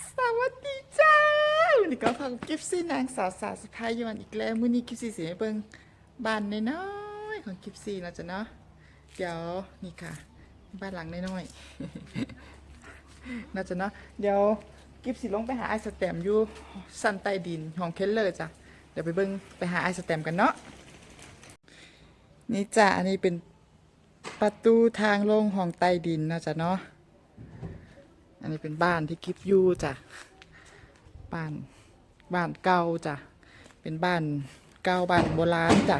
สวัสดีจ้าวันนี้ก็ฟังกิฟซี่นางสาวสาวสะพายยวนอีกแล้วมื้อนี้กิฟซี่สิให้เบิ่งบ้านน้อยๆของกิฟซี่นะจ๊ะเนาะเดี๋ยวนี่ค่ะ บ้านหลังน้อยๆนะจ๊ะเนาะเดี๋ยวกิฟซี่ลงไปหาไอสแตมอยู่สันใต้ดินของเคลเลอร์จ้ะเดี๋ยวไปเบิ่งไปหาไอสแตมกันเนาะนี่จ้ะอันนี้เป็นประตูทางลงห้องใต้ดินนะจ๊ะเนาะ อันนี้เป็นบ้านที่กิฟยู่จ้ะ บ้าน บ้านเก่าจ้ะ เป็นบ้านเก่าบ้านโบราณจ้ะ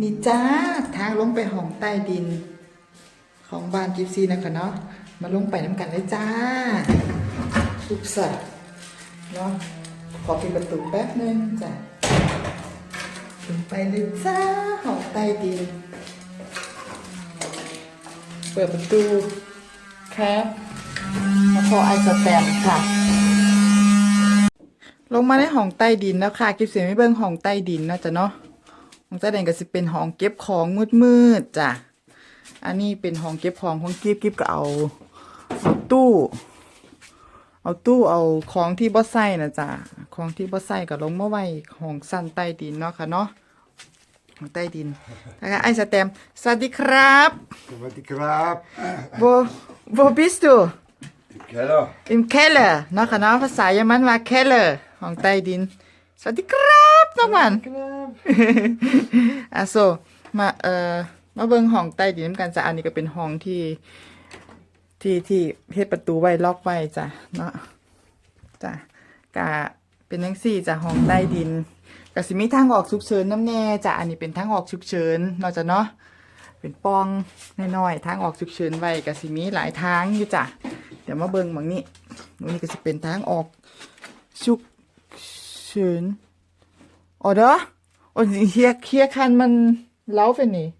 นี่จ้าทางลงไปห้องใต้ดิน ของบ้านกิฟซีนะคะเนาะ มาลงไปน้ำกันเลยจ้าสุกสัตว์เนาะ ขอปิดประตูแป๊บนึงจ้ะลงไปเลยจ้าห้องใต้ดิน เปิดประตู ครับมาพอไอสแตมค่ะ ลงมาในห้องใต้ดินแล้วค่ะกิฟเสียงไม่เบิ่งห้องใต้ดินเนาะจ้ะเนาะห้องใต้ดินก็สิเป็นห้องเก็บของมืดๆจ้ะอันนี้เป็นห้องเก็บของของกิฟกิฟก็เอาเอาตู้ เอาตู้เอาของที่บ่ใส่นะจ้ะของที่บ่ใส่ก็ลงมาไว้ห้องสั้นใต้ดินเนาะค่ะเนาะ ห้องใต้ดินนะคะไอสแตมป์สวัสดีครับ Wat die kraap. wo wo bist du Keller. im Keller เนาะค่ะเนาะภาษาเยอรมันว่า Keller ของใต้ดิน สวัสดีครับน้องหวัน Kraap. อะโซมาเอ่อมาเบิ่งห้องใต้ดินนำกันจ้ะอันนี้ก็เป็นห้องที่ ที่ที่เฮ็ดประตูไว้ล็อกไว้จ้ะเนาะจ้ะกะ เป็นจังซี่จ้ะห้องใต้ดินก็สิมีทางออกฉุกเฉินน้ำแน่จ้ะอันนี้เป็นทางออกฉุกเฉินเนาะจ้ะเนาะเป็นปล่องน้อยๆทางออกฉุกเฉินไว้ก็สิมีหลายทางอยู่จ้ะเดี๋ยวมาเบิ่งบางนี้ตรงนี้ก็สิเป็นทางออกฉุกเฉิน Oder? Und hier, hier kann man laufen nicht.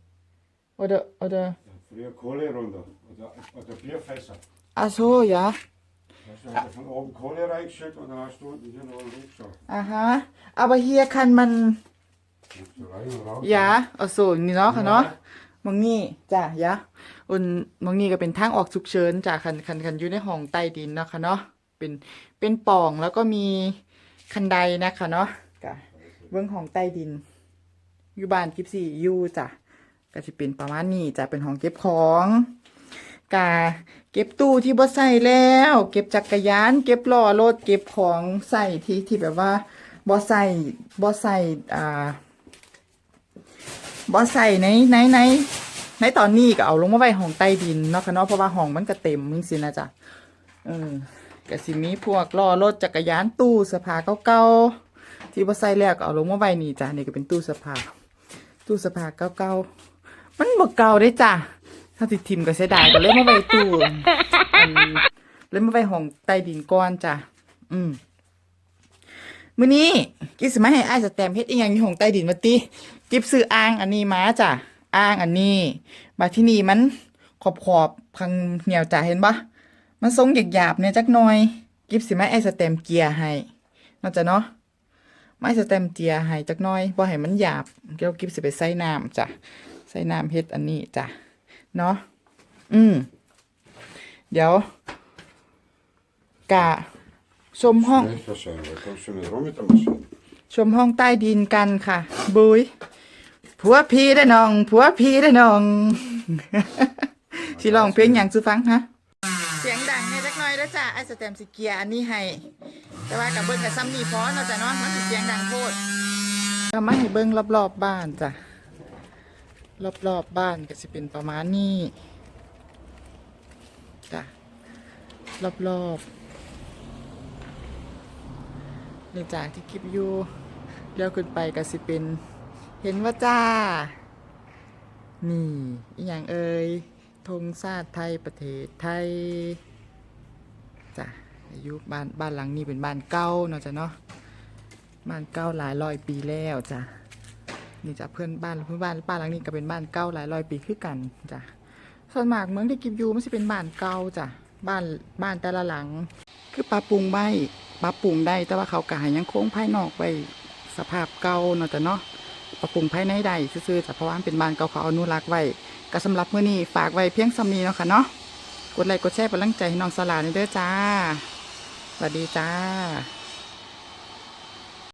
Oder, oder, Früher Kohle runter. Oder, oder Bierfässer. ach so, ja. Hast du hast von oben Kohle reingeschüttet und dann hast du unten hier noch einen hochgeschaut. Aha. Aber hier kann man, Kannst du rein und raus. ja, ach so, นี่เนาะค่ะเนาะมองนี่จ้ะยะอุนมองนี่ก็เป็นทางออกฉุกเฉินจ้ะคันคันคันอยู่ในห้องใต้ดินเนาะค่ะเนาะ เป็น เป็นปล่องแล้วก็มีคันไดนะคะเนาะกะเบื้องห้องใต้ดิน อยู่บ้านกิฟซี่อยู่จ้ะก็จะเป็นประมาณนี้จะเป็นห้องเก็บของ กา เก็บตู้ที่บ่ใส่แล้ว เก็บจักรยาน เก็บล้อรถเก็บของใส่ที่ที่แบบว่าบ่ใส่บ่ใส่อ่าบ่ใส่ในในในในตอนนี้ก็เอาลงมาไว้ห้องใต้ดินเนาะค่ะเนาะเพราะว่าห้องมันก็เต็มมึงสินะจ๊ะเออก็สิมีพวกล้อรถจักรยานตู้เสื้อผ้าเก่าๆที่บ่ใส่แล้วก็เอาลงมาไว้นี่จ้ะนี่ก็เป็นตู้เสื้อผ้าตู้เสภาเก่าๆมันบ่เก่าได้จ้ะ ถ้าติดทิมก็เสียดายก็เลยมาไว้ตู้อันเลยมาไว้ห้องใต้ดินก่อนจ้ะอืมมื้อนี้กิบสิมาให้อ้ายสแตมเฮ็ดอีหยังอยู่ห้องใต้ดินมาติกิบซื้ออ่างอันนี้มาจ้ะอ่างอันนี้มาที่นี่มันขอบขอบพังเหนียวจ้ะเห็นปะมันทรงหยาบๆเนี่ยจักหน่อย กิบสิมาให้อ้สแตมเกียร์ให้นาะจ้ะเนาะไม้สแตมเจียให้จักหน้อยบ่ให้มันหยาบเดี๋ยวกิบสิไปใส่น้ำจ้ะใส่น้ำเฮ็ดอันนี้จ้ะ เนาะอืม เดี๋ยว กะ ชมห้อง Nee, dat zijn we. Kom zo met rom met de machine. ชมห้องใต้ดินกันค่ะ บุยผัวพี่ได้น้องผัวพี่ได้น้องสิร้องเพลงหยังซื้อฟังฮะเสียงดังเนี่ยจักหน่อยแล้วจ้ะไอ้สแตมสิเกียร์อันนี้ให้ แต่ว่ากับเบิ้งกับซ้ำนี่พอเนาะจ้ะเนาะมันสิเสียงดังโพดก็มาให้เบิ้งรอบๆบบ้านจ้ะ รอบๆบบ้านก็สิเป็นประมาณนี้จ้ะรอบๆเนื่องจากที่คลิปอยู่เลี้ยวขึ้นไปก็สิเป็น เห็นว่าจ้า นี่อีอย่างเอ่ยธงชาติไทยประเทศไทยจ้ะอายุบ้านบ้านหลังนี้เป็นบ้านเก่าเนาะจ้ะเนาะบ้านเก่าหลายร้อยปีแล้วจ้ะ นี่จ้ะเพื่อนบ้านเพื่อนบ้านบ้าหลังนี้ก็เป็นบ้านเก่าหลายร้อยปีคือกันจ้ะส่วนมากเมืองที่กิบยู่มันจะเป็นบ้านเก่าจ้ะบ้านบ้านแต่ละหลัง คือปรับปรุงไว้ปรับปรุงได้แต่ว่าเขากายยังโค้งภายนอกไว้สภาพเก่าเนาะจ้ะเนาะปรับปรุงภายในได้ซื่อๆจ้ะเพราะว่าเป็นบ้านเก่าเขาอนุรักษ์ไว้ก็สำหรับเมื้อนี้ฝากไว้เพียงสำนีเนาะค่ะเนาะกดไลค์กดแชร์เป็นกำลังใจให้น้องสลานี่เด้อจ้าสวัสดีจ้า